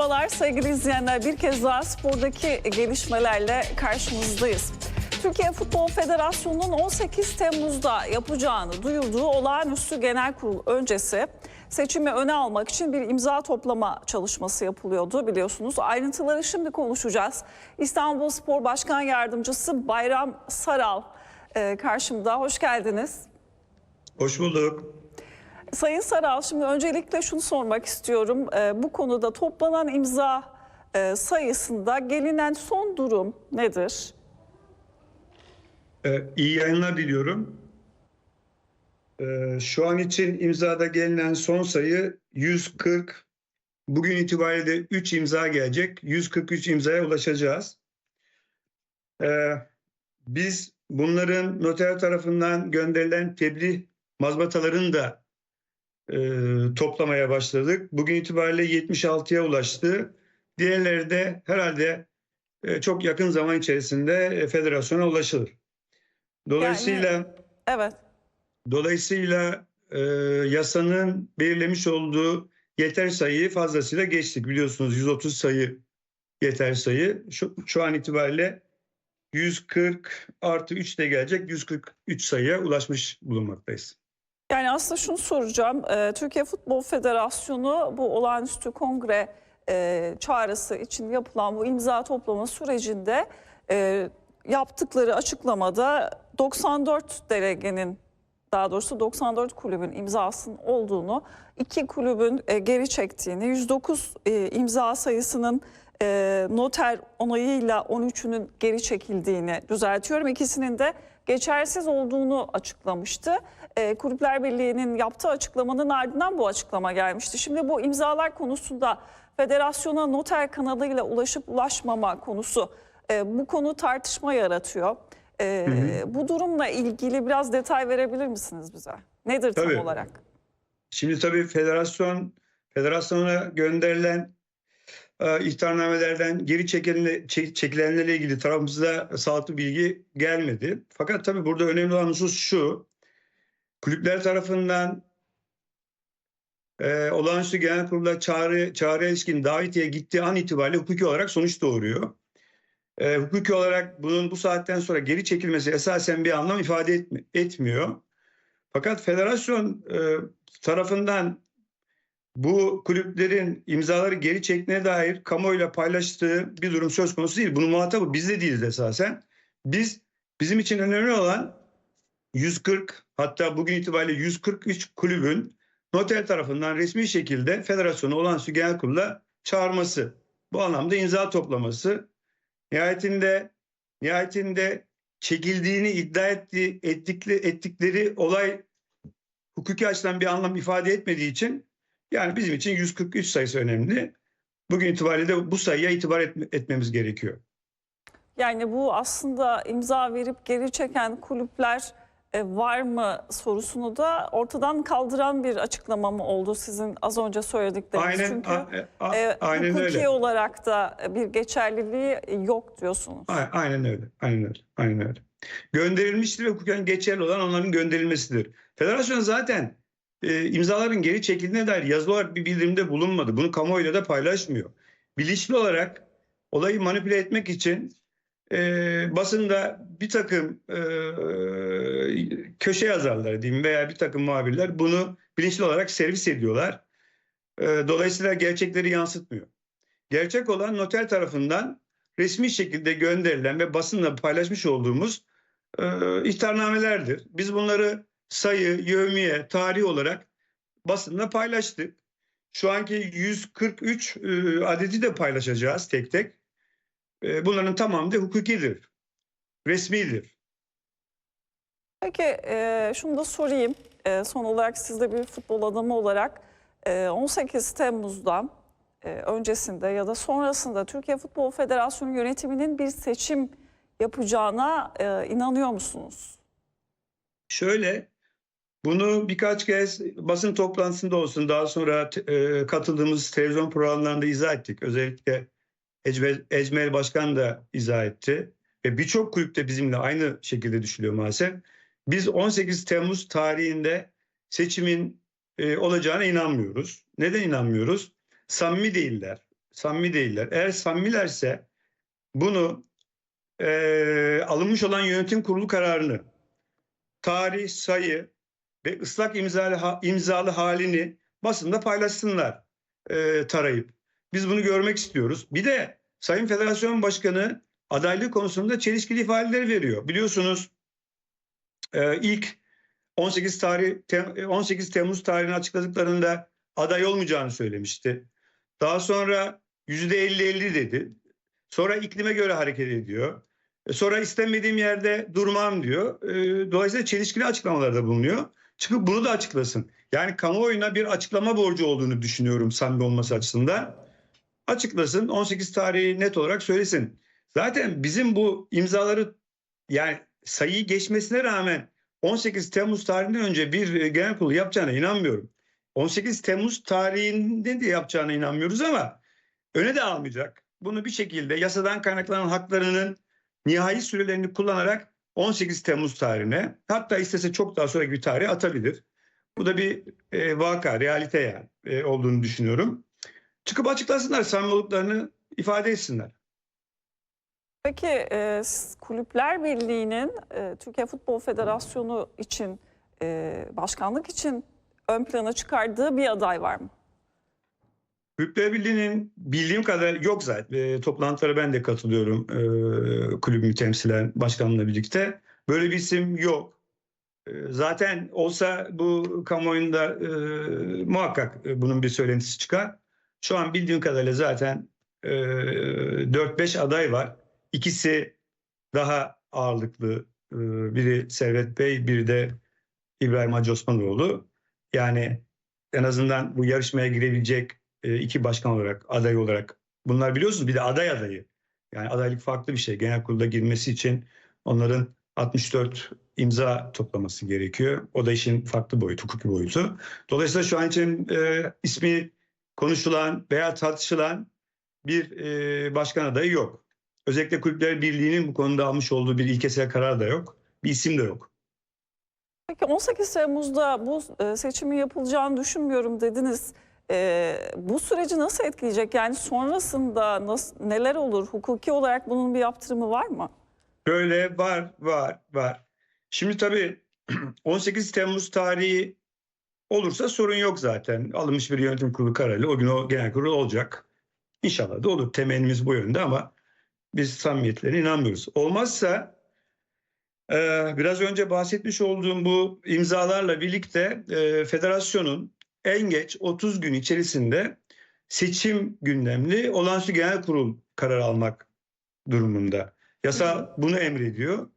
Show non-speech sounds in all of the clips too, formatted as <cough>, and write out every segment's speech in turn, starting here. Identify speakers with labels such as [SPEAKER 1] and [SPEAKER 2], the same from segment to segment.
[SPEAKER 1] Merhabalar sevgili izleyenler. Bir kez daha spordaki gelişmelerle karşınızdayız. Türkiye Futbol Federasyonu'nun 18 Temmuz'da yapacağını duyurduğu olağanüstü genel kurul öncesi seçimi öne almak için bir imza toplama çalışması yapılıyordu biliyorsunuz. Ayrıntıları şimdi konuşacağız. İstanbul Spor Başkan Yardımcısı Bayram Saral e, karşımda. Hoş geldiniz.
[SPEAKER 2] Hoş bulduk.
[SPEAKER 1] Sayın Saral şimdi öncelikle şunu sormak istiyorum. Ee, bu konuda toplanan imza e, sayısında gelinen son durum nedir?
[SPEAKER 2] Ee, iyi yayınlar diliyorum. Ee, şu an için imzada gelinen son sayı 140. Bugün itibariyle 3 imza gelecek. 143 imzaya ulaşacağız. Ee, biz bunların noter tarafından gönderilen tebliğ mazbatalarını da e, toplamaya başladık. Bugün itibariyle 76'ya ulaştı. Diğerleri de herhalde e, çok yakın zaman içerisinde e, federasyona ulaşılır. Dolayısıyla
[SPEAKER 1] Evet.
[SPEAKER 2] dolayısıyla e, yasanın belirlemiş olduğu yeter sayıyı fazlasıyla geçtik. Biliyorsunuz 130 sayı yeter sayı. Şu, şu an itibariyle 140 artı 3 de gelecek 143 sayıya ulaşmış bulunmaktayız.
[SPEAKER 1] Yani aslında şunu soracağım. Ee, Türkiye Futbol Federasyonu bu olağanüstü kongre e, çağrısı için yapılan bu imza toplama sürecinde e, yaptıkları açıklamada 94 delegenin daha doğrusu 94 kulübün imzasının olduğunu, iki kulübün e, geri çektiğini, 109 e, imza sayısının noter onayıyla 13'ünün geri çekildiğini düzeltiyorum. İkisinin de geçersiz olduğunu açıklamıştı. E, Kulüpler Birliği'nin yaptığı açıklamanın ardından bu açıklama gelmişti. Şimdi bu imzalar konusunda federasyona noter kanalıyla ulaşıp ulaşmama konusu e, bu konu tartışma yaratıyor. E, Bu durumla ilgili biraz detay verebilir misiniz bize? Nedir tam
[SPEAKER 2] Tabii.
[SPEAKER 1] olarak?
[SPEAKER 2] Şimdi tabii federasyon federasyona gönderilen e, ihtarnamelerden geri çekilenle, çek- çekilenlerle ilgili tarafımızda sağlıklı bilgi gelmedi. Fakat tabii burada önemli olan husus şu. Kulüpler tarafından e, olağanüstü genel kurula çağrı, çağrı ilişkin davetiye gittiği an itibariyle hukuki olarak sonuç doğuruyor. E, hukuki olarak bunun bu saatten sonra geri çekilmesi esasen bir anlam ifade etmi- etmiyor. Fakat federasyon e, tarafından bu kulüplerin imzaları geri çektiğine dair kamuoyuyla paylaştığı bir durum söz konusu değil. Bunun muhatabı biz de değiliz esasen. Biz bizim için önemli olan 140 hatta bugün itibariyle 143 kulübün noter tarafından resmi şekilde federasyonu olağanüstü genel kurula çağırması. Bu anlamda imza toplaması. Nihayetinde nihayetinde çekildiğini iddia ettiği, ettikleri, ettikleri olay hukuki açıdan bir anlam ifade etmediği için yani bizim için 143 sayısı önemli. Bugün itibariyle de bu sayıya itibar etme- etmemiz gerekiyor.
[SPEAKER 1] Yani bu aslında imza verip geri çeken kulüpler var mı sorusunu da ortadan kaldıran bir açıklama mı oldu sizin az önce söyledikleriniz?
[SPEAKER 2] Aynen,
[SPEAKER 1] Çünkü
[SPEAKER 2] a- a-
[SPEAKER 1] e,
[SPEAKER 2] aynen
[SPEAKER 1] hukuki
[SPEAKER 2] öyle.
[SPEAKER 1] olarak da bir geçerliliği yok diyorsunuz.
[SPEAKER 2] Aynen öyle. Aynen öyle. Aynen öyle. Gönderilmiştir ve hukuken geçerli olan onların gönderilmesidir. Federasyon zaten e, imzaların geri çekildiğine dair yazılı olarak bir bildirimde bulunmadı. Bunu kamuoyuyla da paylaşmıyor. Bilinçli olarak olayı manipüle etmek için e, basında bir takım e, köşe yazarları diyeyim veya bir takım muhabirler bunu bilinçli olarak servis ediyorlar. E, dolayısıyla gerçekleri yansıtmıyor. Gerçek olan noter tarafından resmi şekilde gönderilen ve basınla paylaşmış olduğumuz e, ihtarnamelerdir. Biz bunları sayı, yevmiye, tarih olarak basında paylaştık. Şu anki 143 e, adedi de paylaşacağız tek tek. E, bunların tamamı da hukukidir, resmidir.
[SPEAKER 1] Peki e, şunu da sorayım. E, son olarak siz de bir futbol adamı olarak e, 18 Temmuz'da e, öncesinde ya da sonrasında Türkiye Futbol Federasyonu yönetiminin bir seçim yapacağına e, inanıyor musunuz?
[SPEAKER 2] Şöyle, bunu birkaç kez basın toplantısında olsun, daha sonra e, katıldığımız televizyon programlarında izah ettik. Özellikle Ecmel, Başkan da izah etti. Ve birçok kulüpte bizimle aynı şekilde düşünüyor maalesef. Biz 18 Temmuz tarihinde seçimin e, olacağına inanmıyoruz. Neden inanmıyoruz? Samimi değiller. samimi değiller. Eğer samimilerse bunu eee, alınmış olan yönetim kurulu kararını, tarih, sayı ve ıslak imzalı, imzalı halini basında paylaşsınlar eee, tarayıp. Biz bunu görmek istiyoruz. Bir de Sayın Federasyon Başkanı adaylık konusunda çelişkili ifadeler veriyor. Biliyorsunuz eee, ilk 18 tarih Tem- 18 Temmuz tarihini açıkladıklarında aday olmayacağını söylemişti. Daha sonra %50-50 dedi. Sonra iklime göre hareket ediyor. E, Sonra istemediğim yerde durmam diyor. E, Dolayısıyla çelişkili açıklamalarda bulunuyor. Çıkıp bunu da açıklasın. Yani kamuoyuna bir açıklama borcu olduğunu düşünüyorum samimi olması açısından. Açıklasın 18 tarihi net olarak söylesin. Zaten bizim bu imzaları yani sayıyı geçmesine rağmen 18 Temmuz tarihinden önce bir e, genel kurulu yapacağına inanmıyorum. 18 Temmuz tarihinde de yapacağına inanmıyoruz ama öne de almayacak. Bunu bir şekilde yasadan kaynaklanan haklarının nihai sürelerini kullanarak 18 Temmuz tarihine hatta istese çok daha sonraki bir tarihe atabilir. Bu da bir e, vaka, realite yani e, olduğunu düşünüyorum. Çıkıp açıklasınlar, samimi olduklarını ifade etsinler.
[SPEAKER 1] Peki e, Kulüpler Birliği'nin e, Türkiye Futbol Federasyonu için e, başkanlık için ön plana çıkardığı bir aday var mı?
[SPEAKER 2] Kulüpler Birliği'nin bildiğim kadar yok zaten. E, toplantılara ben de katılıyorum e, kulübümü temsilen başkanla birlikte. Böyle bir isim yok. E, zaten olsa bu kamuoyunda e, muhakkak e, bunun bir söylentisi çıkar. Şu an bildiğim kadarıyla zaten e, 4-5 aday var. İkisi daha ağırlıklı. E, biri Servet Bey, biri de İbrahim Hacı Osmanoğlu. Yani en azından bu yarışmaya girebilecek e, iki başkan olarak, aday olarak. Bunlar biliyorsunuz bir de aday adayı. Yani adaylık farklı bir şey. Genel kurulda girmesi için onların 64 imza toplaması gerekiyor. O da işin farklı boyutu, hukuki boyutu. Dolayısıyla şu an için e, ismi konuşulan veya tartışılan bir e, başkan adayı yok. Özellikle Kulüpler Birliği'nin bu konuda almış olduğu bir ilkesel karar da yok. Bir isim de yok.
[SPEAKER 1] Peki 18 Temmuz'da bu e, seçimin yapılacağını düşünmüyorum dediniz. E, bu süreci nasıl etkileyecek? Yani sonrasında nasıl, neler olur? Hukuki olarak bunun bir yaptırımı var mı?
[SPEAKER 2] Böyle var, var, var. Şimdi tabii <clears throat> 18 Temmuz tarihi olursa sorun yok zaten. Alınmış bir yönetim kurulu kararıyla o gün o genel kurul olacak. İnşallah da olur. Temennimiz bu yönde ama biz samimiyetlerine inanmıyoruz. Olmazsa e, biraz önce bahsetmiş olduğum bu imzalarla birlikte e, federasyonun en geç 30 gün içerisinde seçim gündemli olağanüstü genel kurul kararı almak durumunda. Yasa bunu emrediyor.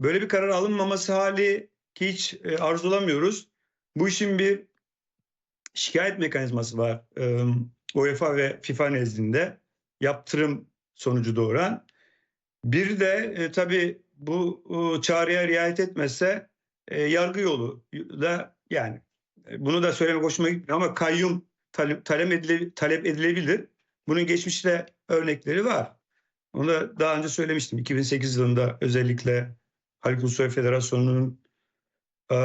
[SPEAKER 2] Böyle bir karar alınmaması hali hiç e, arzulamıyoruz. Bu işin bir şikayet mekanizması var. UEFA ve FIFA nezdinde yaptırım sonucu doğuran. Bir de e, tabii bu e, çağrıya riayet etmezse e, yargı yolu da yani e, bunu da söylemek hoşuma gitmiyor ama kayyum talep, talep, edile, talep edilebilir. Bunun geçmişte örnekleri var. Onu da daha önce söylemiştim. 2008 yılında özellikle Halk Ulusoy Federasyonu'nun e,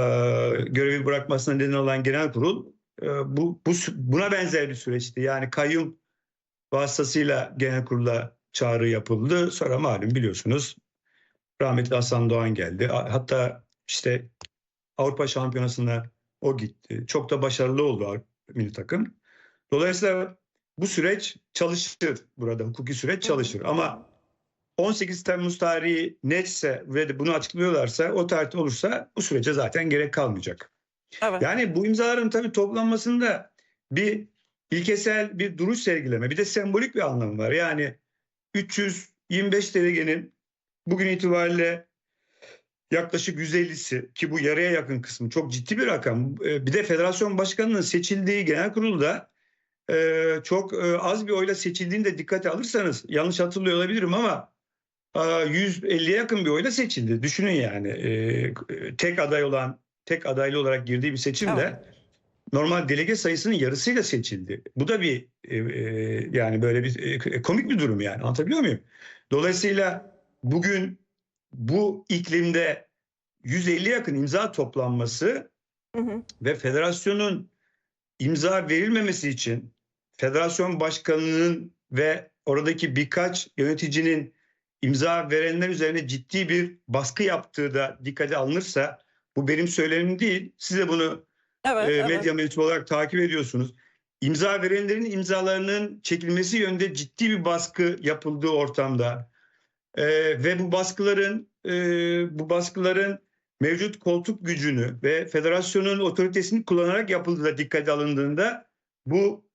[SPEAKER 2] görevi bırakmasına neden olan genel kurul e, bu, bu buna benzer bir süreçti. Yani kayyum vasıtasıyla genel kurula çağrı yapıldı. Sonra malum biliyorsunuz rahmetli Hasan Doğan geldi. Hatta işte Avrupa Şampiyonası'na o gitti. Çok da başarılı oldu milli takım. Dolayısıyla bu süreç çalışır burada. Hukuki süreç çalışır. Ama 18 Temmuz tarihi netse ve de bunu açıklıyorlarsa o tarih olursa bu sürece zaten gerek kalmayacak.
[SPEAKER 1] Evet.
[SPEAKER 2] Yani bu imzaların tabii toplanmasında bir ilkesel bir duruş sergileme bir de sembolik bir anlamı var. Yani 325 delegenin bugün itibariyle yaklaşık 150'si ki bu yarıya yakın kısmı çok ciddi bir rakam. Bir de federasyon başkanının seçildiği genel kurulda e, çok e, az bir oyla seçildiğini de dikkate alırsanız yanlış hatırlıyor olabilirim ama 150'ye yakın bir oyla seçildi. Düşünün yani e, tek aday olan tek adaylı olarak girdiği bir seçimde
[SPEAKER 1] Evet.
[SPEAKER 2] normal delege sayısının yarısıyla seçildi. Bu da bir e, e, yani böyle bir e, komik bir durum yani anlatabiliyor muyum? Dolayısıyla bugün bu iklimde 150 yakın imza toplanması
[SPEAKER 1] Hı hı.
[SPEAKER 2] ve federasyonun imza verilmemesi için federasyon başkanının ve oradaki birkaç yöneticinin imza verenler üzerine ciddi bir baskı yaptığı da dikkate alınırsa bu benim söylemim değil. Siz de bunu
[SPEAKER 1] Evet,
[SPEAKER 2] e,
[SPEAKER 1] evet.
[SPEAKER 2] medya mensubu olarak takip ediyorsunuz. İmza verenlerin imzalarının çekilmesi yönünde ciddi bir baskı yapıldığı ortamda e, ve bu baskıların e, bu baskıların mevcut koltuk gücünü ve federasyonun otoritesini kullanarak yapıldığı da dikkate alındığında bu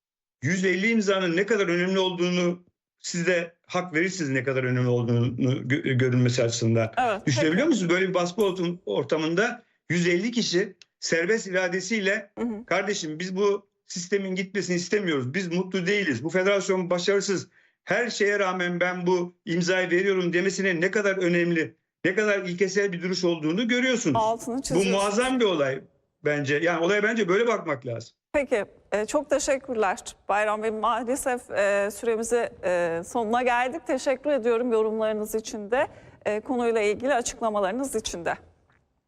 [SPEAKER 2] 150 imzanın ne kadar önemli olduğunu siz de hak verirsiniz ne kadar önemli olduğunu gö- görünmesi açısından.
[SPEAKER 1] evet.
[SPEAKER 2] Düşünebiliyor
[SPEAKER 1] peki.
[SPEAKER 2] musunuz? Böyle bir baskı ortam- ortamında 150 kişi serbest iradesiyle
[SPEAKER 1] Hı hı.
[SPEAKER 2] kardeşim biz bu sistemin gitmesini istemiyoruz. Biz mutlu değiliz. Bu federasyon başarısız. Her şeye rağmen ben bu imzayı veriyorum demesine ne kadar önemli, ne kadar ilkesel bir duruş olduğunu görüyorsunuz.
[SPEAKER 1] Altını
[SPEAKER 2] Bu muazzam bir olay bence. Yani olaya bence böyle bakmak lazım.
[SPEAKER 1] Peki, e, çok teşekkürler Bayram Bey. Maalesef e, süremizi e, sonuna geldik. Teşekkür ediyorum yorumlarınız için de, konuyla ilgili açıklamalarınız için de.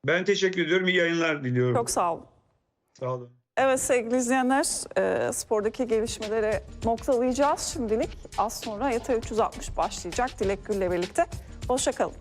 [SPEAKER 2] Ben teşekkür ediyorum. İyi yayınlar diliyorum.
[SPEAKER 1] Çok sağ olun.
[SPEAKER 2] sağ olun.
[SPEAKER 1] Evet sevgili izleyenler, spordaki gelişmeleri noktalayacağız şimdilik. Az sonra YT 360 başlayacak Dilek Gül'le birlikte. Hoşçakalın.